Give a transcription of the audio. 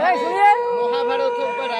મહાભારત ઉપર